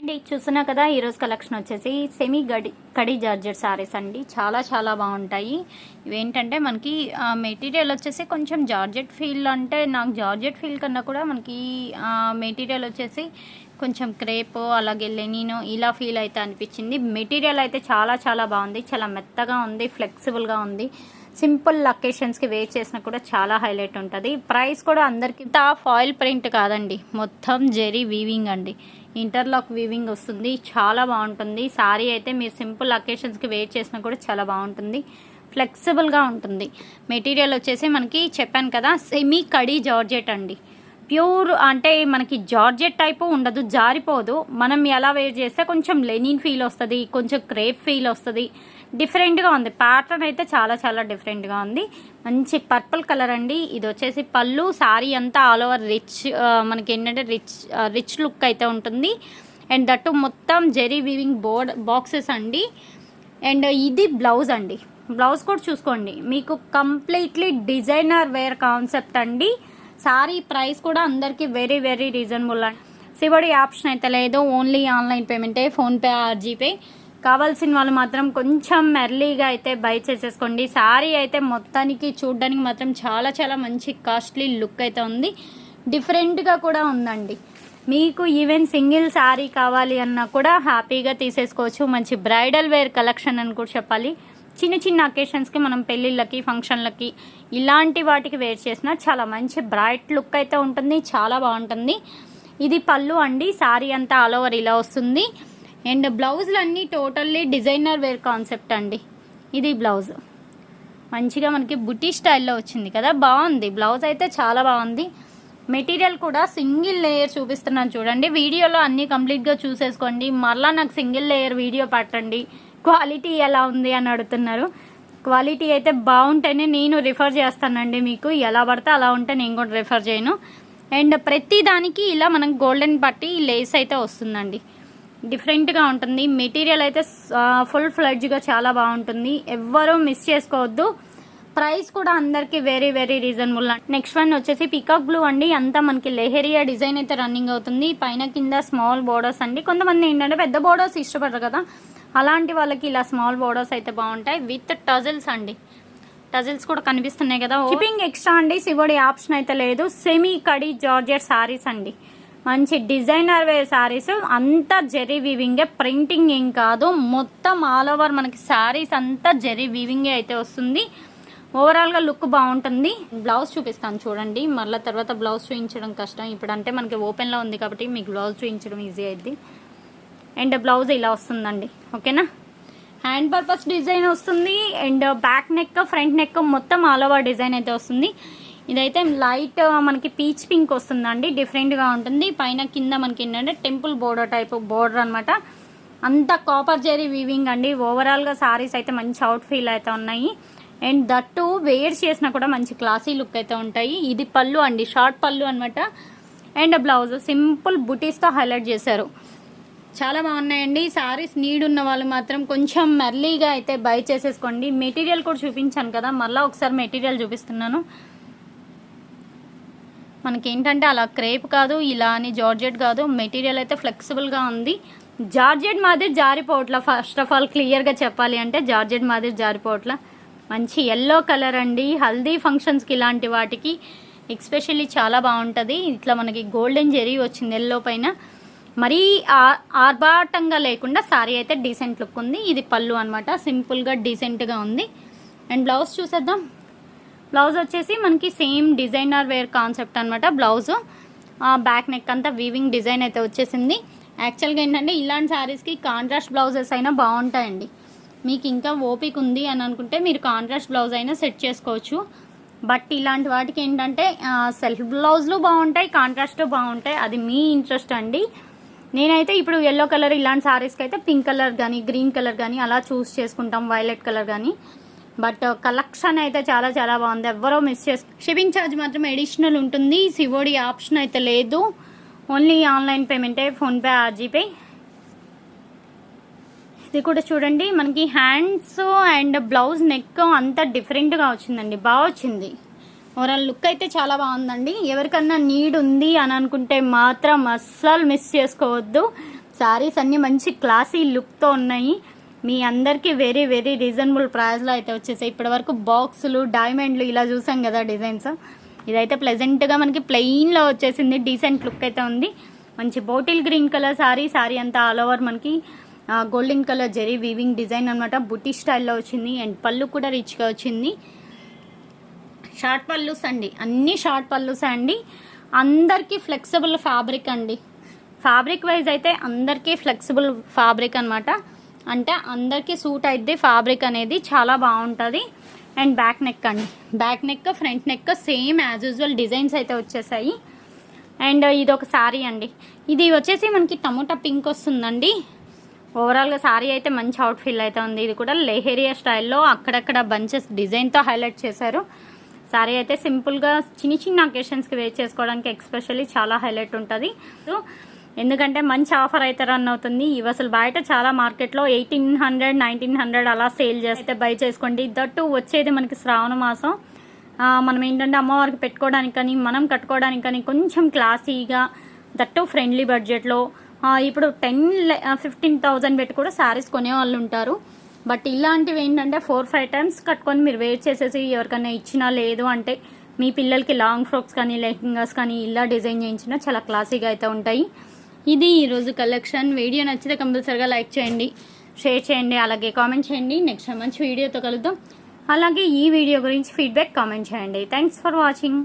And ఇది చూసినా కదా ఈరోజు కలెక్షన్ వచ్చేసి సెమీ గడి కడి జార్జెట్ సారీస్ అండి. చాలా చాలా బాగుంటాయి. ఇవేంటంటే మనకి మెటీరియల్ వచ్చేసి కొంచెం జార్జెట్ ఫీల్ అంటే నాకు జార్జెట్ ఫీల్ కన్నా కూడా మనకి మెటీరియల్ వచ్చేసి కొంచెం క్రేప్ అలాగే లెనినో ఇలా ఫీల్ అయితే అనిపించింది. మెటీరియల్ అయితే చాలా చాలా బాగుంది. చాలా మెత్తగా ఉంది ఫ్లెక్సిబుల్గా ఉంది. సింపుల్ లొకేషన్స్కి వేర్ చేసినా కూడా చాలా హైలైట్ ఉంటుంది. ప్రైస్ కూడా అందరికి ఫాయిల్ ప్రింట్ కాదండి. మొత్తం జెరీ వీవింగ్ అండి. ఇంటర్లాక్ వీవింగ్ వస్తుంది. చాలా బాగుంటుంది. సారీ అయితే మీరు సింపుల్ అకేషన్స్కి వేర్ చేసినా కూడా చాలా బాగుంటుంది. ఫ్లెక్సిబుల్గా ఉంటుంది. మెటీరియల్ వచ్చేసి మనకి చెప్పాను కదా సెమీ కడీ జార్జెట్ అండి. ప్యూర్ అంటే మనకి జార్జెట్ టైపు ఉండదు జారిపోదు. మనం ఎలా వేర్ చేస్తే కొంచెం లెనిన్ ఫీల్ వస్తుంది కొంచెం క్రేప్ ఫీల్ వస్తుంది. డిఫరెంట్గా ఉంది. ప్యాటర్న్ అయితే చాలా చాలా డిఫరెంట్గా ఉంది. మంచి పర్పుల్ కలర్ అండి. ఇది వచ్చేసి పళ్ళు శారీ అంతా ఆల్ ఓవర్ రిచ్ మనకి ఏంటంటే రిచ్ రిచ్ లుక్ అయితే ఉంటుంది. అండ్ దట్టు మొత్తం జెరీ వీవింగ్ బోర్డ్ బాక్సెస్ అండి. అండ్ ఇది బ్లౌజ్ అండి. బ్లౌజ్ కూడా చూసుకోండి. మీకు కంప్లీట్లీ డిజైనర్ వేర్ కాన్సెప్ట్ అండి. సారీ ప్రైస్ కూడా అందరికీ వెరీ వెరీ రీజనబుల్ అండి. సివడి ఆప్షన్ అయితే లేదు. ఓన్లీ ఆన్లైన్ పేమెంటే ఫోన్పే ఆర్ జీపే. కావాల్సిన వాళ్ళు మాత్రం కొంచెం ఎర్లీగా అయితే బై చేసేసుకోండి. సారీ అయితే మొత్తానికి చూడడానికి మాత్రం చాలా చాలా మంచి కాస్ట్లీ లుక్ అయితే ఉంది. డిఫరెంట్గా కూడా ఉందండి. మీకు ఈవెన్ సింగిల్ శారీ కావాలి అన్నా కూడా హ్యాపీగా తీసేసుకోవచ్చు. మంచి బ్రైడల్ వేర్ కలెక్షన్ అని కూడా చెప్పాలి. చిన్న చిన్న అకేషన్స్కి మనం పెళ్ళిళ్ళకి ఫంక్షన్లకి ఇలాంటి వాటికి వేర్ చేసినా చాలా మంచి బ్రైట్ లుక్ అయితే ఉంటుంది చాలా బాగుంటుంది. ఇది పళ్ళు అండి శారీ అంతా ఆల్ ఓవర్ ఇలా వస్తుంది. అండ్ బ్లౌజులు అన్నీ టోటల్లీ డిజైనర్ వేర్ కాన్సెప్ట్ అండి. ఇది బ్లౌజ్ మంచిగా మనకి బుటీ స్టైల్లో వచ్చింది కదా బాగుంది. బ్లౌజ్ అయితే చాలా బాగుంది. మెటీరియల్ కూడా సింగిల్ లేయర్ చూపిస్తున్నాను చూడండి. వీడియోలో అన్నీ కంప్లీట్గా చూసేసుకోండి. మరలా నాకు సింగిల్ లేయర్ వీడియో పట్టండి. క్వాలిటీ ఎలా ఉంది అని అడుగుతున్నారు. క్వాలిటీ అయితే బాగుంటేనే నేను రిఫర్ చేస్తానండి మీకు. ఎలా పడితే అలా ఉంటే నేను కూడా రిఫర్ చేయను. అండ్ ప్రతి దానికి ఇలా మనం గోల్డెన్ పట్టి లేస్ అయితే వస్తుందండి. డిఫరెంట్గా ఉంటుంది. మెటీరియల్ అయితే ఫుల్ ఫ్లడ్జ్గా చాలా బాగుంటుంది. ఎవ్వరూ మిస్ చేసుకోవద్దు. ప్రైస్ కూడా అందరికి very very reasonable. Next one వచ్చేసి పికాక్ బ్లూ అండి. అంతా మనకి లెహెరియా డిజైన్ అయితే రన్నింగ్ అవుతుంది. పైన కింద స్మాల్ బోర్డర్స్ అండి. కొంతమంది ఏంటంటే పెద్ద బోర్డర్స్ ఇష్టపడరు కదా. అలాంటి వాళ్ళకి ఇలా స్మాల్ బోర్డర్స్ అయితే బాగుంటాయి. విత్ టజిల్స్ అండి. టజిల్స్ కూడా కనిపిస్తున్నాయి కదా. షిప్పింగ్ ఎక్స్ట్రా అండి. శివుడి ఆప్షన్ అయితే లేదు. సెమీ కడి జార్జెట్ శారీస్ అండి. మంచి డిజైనర్ వేర్ శారీస్ అంతా జెరీ వీవింగే ప్రింటింగ్ ఏం కాదు. మొత్తం ఆల్ ఓవర్ మనకి శారీస్ అంతా జెరీ వీవింగే అయితే వస్తుంది. ఓవరాల్గా లుక్ బాగుంటుంది. బ్లౌజ్ చూపిస్తాను చూడండి. మళ్ళీ తర్వాత బ్లౌజ్ చూపించడం కష్టం. ఇప్పుడంటే మనకి ఓపెన్లో ఉంది కాబట్టి మీకు బ్లౌజ్ చూపించడం ఈజీ అయింది అండ్ బ్లౌజ్ ఇలా వస్తుందండి. ఓకేనా? హ్యాండ్ పర్పస్ డిజైన్ వస్తుంది. And back neck front neck మొత్తం ఆల్ ఓవర్ డిజైన్ అయితే వస్తుంది. ఇదైతే లైట్ మనకి పీచ్ పింక్ వస్తుందండి. డిఫరెంట్గా ఉంటుంది. పైన కింద మనకి ఏంటంటే టెంపుల్ బోర్డర్ టైప్ బోర్డర్ అనమాట అంత కాపర్ జెరీ వీవింగ్ అండి. ఓవరాల్గా సారీస్ అయితే మంచి అవుట్ ఫీల్ అయితే ఉన్నాయి. అండ్ దట్టు వేర్ చేసినా కూడా మంచి క్లాసీ లుక్ అయితే ఉంటాయి. ఇది పళ్ళు అండి. షార్ట్ పళ్ళు అనమాట అండ్ బ్లౌజ్ సింపుల్ బుటీస్తో హైలైట్ చేశారు. చాలా బాగున్నాయండి. సారీస్ నీడ్ ఉన్న వాళ్ళు మాత్రం కొంచెం మెర్లీగా అయితే బై చేసేసుకోండి. మెటీరియల్ కూడా చూపించాను కదా మళ్ళీ ఒకసారి మెటీరియల్ చూపిస్తున్నాను. మనకేంటంటే అలా క్రేప్ కాదు ఇలా అని జార్జెట్ కాదు మెటీరియల్ అయితే ఫ్లెక్సిబుల్గా ఉంది. జార్జెట్ మాదిరి జారిపోవట్ల. ఫస్ట్ ఆఫ్ ఆల్ క్లియర్గా చెప్పాలి అంటే జార్జెట్ మాదిరి జారిపోవట్ల. మంచి ఎల్లో కలర్ అండి. హల్దీ ఫంక్షన్స్కి ఇలాంటి వాటికి ఎక్స్పెషల్లీ చాలా బాగుంటుంది. ఇట్లా మనకి గోల్డెన్ జెరీ వచ్చింది ఎల్లో పైన. మరీ ఆర్భాటంగా లేకుండా సారీ అయితే డీసెంట్ లుక్ ఉంది. ఇది పళ్ళు అనమాట సింపుల్గా డీసెంట్గా ఉంది. అండ్ బ్లౌజ్ చూసేద్దాం. బ్లౌజ్ వచ్చేసి మనకి సేమ్ డిజైనర్ వేర్ కాన్సెప్ట్ అనమాట బ్లౌజ్ బ్యాక్ నెక్ అంతా వీవింగ్ డిజైన్ అయితే వచ్చేసింది. యాక్చువల్గా ఏంటంటే ఇలాంటి శారీస్కి కాంట్రాస్ట్ బ్లౌజెస్ అయినా బాగుంటాయండి. మీకు ఇంకా ఓపిక ఉంది అని అనుకుంటే మీరు కాంట్రాస్ట్ బ్లౌజ్ అయినా సెట్ చేసుకోవచ్చు. బట్ ఇలాంటి వాటికి ఏంటంటే సెల్ఫ్ బ్లౌజ్లు బాగుంటాయి కాంట్రాస్ట్ బాగుంటాయి. అది మీ ఇంట్రెస్ట్ అండి. నేనైతే ఇప్పుడు ఎల్లో కలర్ ఇలాంటి సారీస్కి అయితే పింక్ కలర్ కానీ గ్రీన్ కలర్ కానీ అలా చూస్ చేసుకుంటాం వైలెట్ కలర్ కానీ బట్ కలెక్షన్ అయితే చాలా చాలా బాగుంది. ఎవరో మిస్ చేసు షిప్పింగ్ ఛార్జ్ మాత్రం ఎడిషనల్ ఉంటుంది. సివోడి ఆప్షన్ అయితే లేదు. ఓన్లీ ఆన్లైన్ పేమెంటే ఫోన్పే ఆర్జీపే ఇది కూడా చూడండి. మనకి హ్యాండ్స్ అండ్ బ్లౌజ్ నెక్ అంతా డిఫరెంట్గా వచ్చిందండి. బాగా వచ్చింది. ఓవరాల్ లుక్ అయితే చాలా బాగుందండి. ఎవరికన్నా నీడ్ ఉంది అని అనుకుంటే మాత్రం అస్సలు మిస్ చేసుకోవద్దు. శారీస్ అన్నీ మంచి క్లాసీ లుక్తో ఉన్నాయి. మీ అందరికీ వెరీ వెరీ రీజనబుల్ ప్రైస్లో అయితే వచ్చేసాయి. ఇప్పటివరకు బాక్సులు డైమండ్లు ఇలా చూసాం కదా డిజైన్స్. ఇదైతే ప్లెజెంట్గా మనకి ప్లెయిన్లో వచ్చేసింది. డీసెంట్ లుక్ అయితే ఉంది. మంచి bottle green colour sari sari అంతా ఆల్ ఓవర్ మనకి golden colour zari weaving design అనమాట బుటీ స్టైల్లో వచ్చింది. అండ్ పళ్ళు కూడా రిచ్గా వచ్చింది. షార్ట్ పల్లూస్ అండి. అన్ని షార్ట్ పల్లూస్ అండి. అందరికీ ఫ్లెక్సిబుల్ ఫ్యాబ్రిక్ అండి. ఫ్యాబ్రిక్ వైజ్ అయితే అందరికీ ఫ్లెక్సిబుల్ ఫ్యాబ్రిక్ అనమాట అంటే అందరికీ సూట్ అయితే ఫ్యాబ్రిక్ అనేది చాలా బాగుంటుంది. అండ్ బ్యాక్ నెక్ అండి. Back neck front neck same as usual designs అయితే వచ్చేసాయి. అండ్ ఇది ఒక శారీ అండి. ఇది వచ్చేసి మనకి టమోటా పింక్ వస్తుందండి. ఓవరాల్గా శారీ అయితే మంచి అవుట్ఫిల్ అయితే ఉంది. ఇది కూడా లెహేరియా స్టైల్లో అక్కడక్కడ బంచెస్ డిజైన్తో హైలైట్ చేశారు. శారీ అయితే సింపుల్గా చిన్న చిన్న అకేషన్స్కి వేర్ చేసుకోవడానికి ఎక్స్పెషల్లీ చాలా హైలైట్ ఉంటుంది. సో ఎందుకంటే మంచి ఆఫర్ అయితే రన్ అవుతుంది. ఇవి అసలు బయట చాలా మార్కెట్లో ఎయిటీన్ హండ్రెడ్ నైన్టీన్ హండ్రెడ్ అలా సేల్ చేస్తే బై చేసుకోండి. దట్టు వచ్చేది మనకి శ్రావణ మాసం. మనం ఏంటంటే అమ్మవారికి పెట్టుకోవడానికి కానీ మనం కట్టుకోవడానికి కానీ కొంచెం క్లాసీగా దట్టు ఫ్రెండ్లీ బడ్జెట్లో ఇప్పుడు టెన్ ఫిఫ్టీన్ థౌజండ్ పెట్టి కూడా శారీస్ కొనే వాళ్ళు ఉంటారు. బట్ ఇలాంటివి ఏంటంటే ఫోర్ ఫైవ్ టైమ్స్ కట్టుకొని మీరు వేర్ చేసేసి ఎవరికైనా ఇచ్చినా లేదు అంటే మీ పిల్లలకి లాంగ్ ఫ్రాక్స్ కానీ లెహంగాస్ కానీ ఇలా డిజైన్ చేయించినా చాలా క్లాసీగా అయితే ఉంటాయి. ఇది ఈరోజు కలెక్షన్. వీడియో నచ్చితే కంపల్సరిగా లైక్ చేయండి షేర్ చేయండి అలాగే కామెంట్ చేయండి. నెక్స్ట్ మంచి వీడియోతో కలుద్దాం. అలాగే ఈ వీడియో గురించి ఫీడ్బ్యాక్ కామెంట్ చేయండి. Thanks for watching.